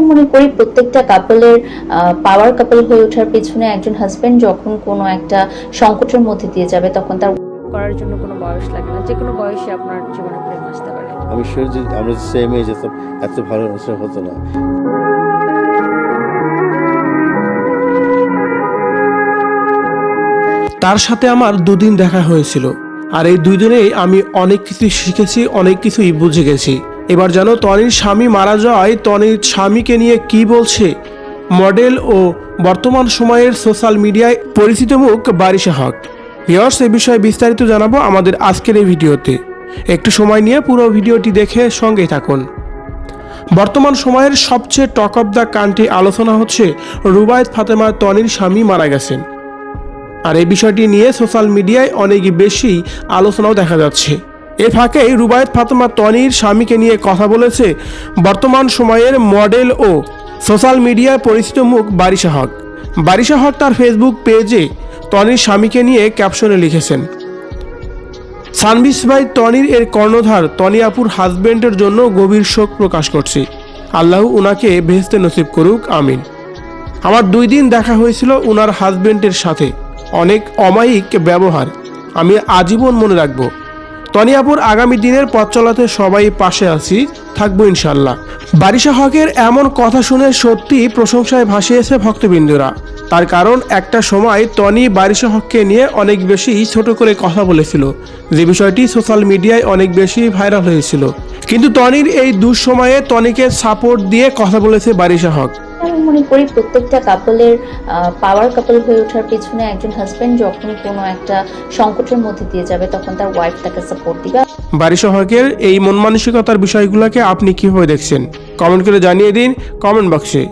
আমি মনে করি প্রত্যেকটা কাপলের পাওয়ার কাপল হয়ে ওঠার পেছনে একজন হাজবেন্ড যখন কোনো একটা সংকটের মধ্যে দিয়ে যাবে তখন তার করার জন্য কোনো বয়স লাগে না। যে কোনো বয়সে আপনার জীবনে প্রেম আসতে পারে। আমি শিওর যে আমরা সেম এজ এত এত ভালোবাসা হতো না। তার সাথে আমার দুদিন দেখা হয়েছিল। আর এই দুই দিনেই আমি অনেক কিছু শিখেছি অনেক কিছুই বুঝে গেছি। এবার জানো তনির স্বামী মারা যাওয়ায় তনির স্বামীকে নিয়ে কি বলছে? মডেল ও বর্তমান সময়ের সোশ্যাল মিডিয়ায় পরিচিত মুখ বারিশা হক। ভিওর্স এ বিষয়ে বিস্তারিত জানাব আমাদের আজকের এই ভিডিওতে। একটু সময় নিয়ে পুরো ভিডিওটি দেখে সঙ্গেই থাকুন। বর্তমান সময়ের সবচেয়ে টক অফ দ্য কান্ট্রি আলোচনা হচ্ছে রুবায়ত ফাতেমা তনির স্বামী মারা গেছেন। আর এই বিষয়টি নিয়ে সোশ্যাল মিডিয়ায় অনেক বেশি আলোচনাও দেখা যাচ্ছে। এ ফাঁকেই রুবায়ত ফাতেমা তনির স্বামীকে নিয়ে কথা বলেছে বর্তমান সময়ের মডেল ও সোশ্যাল মিডিয়ায় পরিচিত মুখ বারিশা হক। বারিশা হক তার ফেসবুক পেজে তনির স্বামীকে নিয়ে ক্যাপশনে লিখেছেন, সানবিস ভাই তনির এর কর্ণধার তনি আপুর হাজবেন্ডের জন্য গভীর শোক প্রকাশ করছি। আল্লাহ উনাকে ভেস্তে নসিব করুক, আমিন। আমার দুই দিন দেখা হয়েছিল উনার হাজবেন্ডের সাথে। অনেক অমায়িক ব্যবহার। আমি আজীবন মনে রাখব। তনিয়াপুর আগামী দিনের পথ চলাতে সবাই পাশে আছি, থাকব ইনশাল্লাহ বারিশা হকের এমন কথা শুনে সত্যি প্রশংসায় ভাসিয়েছে ভক্তবিন্দুরা। তার কারণ, একটা সময় টনি বারিশা হককে নিয়ে অনেক বেশি ছোট করে কথা বলেছিল, যে বিষয়টি সোশ্যাল মিডিয়ায় অনেক বেশি ভাইরাল হয়েছিল। কিন্তু টনির এই দুঃসময়ে টনিকে সাপোর্ট দিয়ে কথা বলেছে বারিশা হক। আমি মনে করি প্রত্যেকটা কাপলের পাওয়ার কাপল হয়ে ওঠার পিছনে একজন হাজব্যান্ড যখন কোনো একটা সংকটের মধ্যে দিয়ে যাবে, তখন তার ওয়াইফ তাকে সাপোর্ট দিবে। বাড়ি হকের এই মন মানসিকতার বিষয়গুলোকে আপনি কীভাবে দেখছেন? কমেন্ট করে জানিয়ে দিন কমেন্ট বক্সে